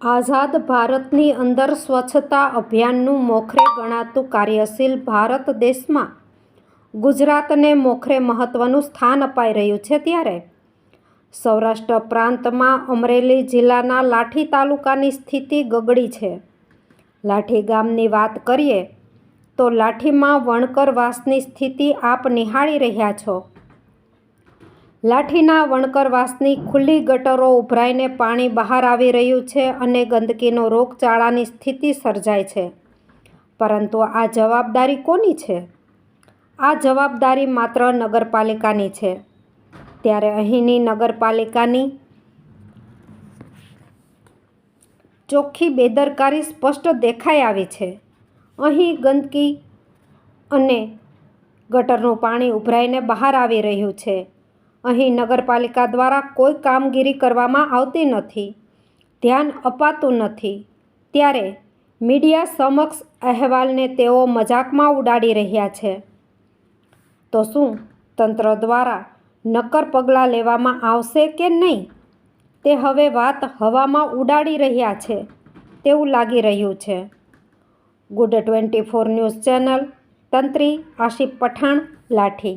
આઝાદ ભારતની અંદર સ્વચ્છતા અભિયાનનું મોખરે ગણાતું કાર્યશીલ ભારત દેશમાં ગુજરાતને મોખરે મહત્ત્વનું સ્થાન અપાઈ રહ્યું છે ત્યારે સૌરાષ્ટ્ર પ્રાંતમાં અમરેલી જિલ્લાના લાઠી તાલુકાની સ્થિતિ ગગડી છે. લાઠી ગામની વાત કરીએ તો લાઠીમાં વણકરવાસની સ્થિતિ આપ નિહાળી રહ્યા છો. લાઠીના વણકરવાસની ખુલ્લી ગટરો ઉભરાઈને પાણી બહાર આવી રહ્યું છે અને ગંદકીનો રોગચાળાની સ્થિતિ સર્જાય છે. પરંતુ આ જવાબદારી કોની છે? આ જવાબદારી માત્ર નગરપાલિકાની છે. ત્યારે અહીંની નગરપાલિકાની ચોખ્ખી બેદરકારી સ્પષ્ટ દેખાઈ આવી છે. અહીં ગંદકી અને ગટરનું પાણી ઉભરાઈને બહાર આવી રહ્યું છે. અહીં નગરપાલિકા દ્વારા કોઈ કામગીરી કરવામાં આવતી નથી. ધ્યાન અપાતું નથી. ત્યારે મીડિયા સમક્ષ અહેવાલને તેઓ મજાકમાં ઉડાડી રહ્યા છે. તો શું તંત્ર દ્વારા નક્કર પગલાં લેવામાં આવશે કે નહીં? તે હવે વાત હવામાં ઉડાડી રહ્યા છે તેવું લાગી રહ્યું છે. Good twenty four news channel તંત્રી Asif Pathan, લાઠી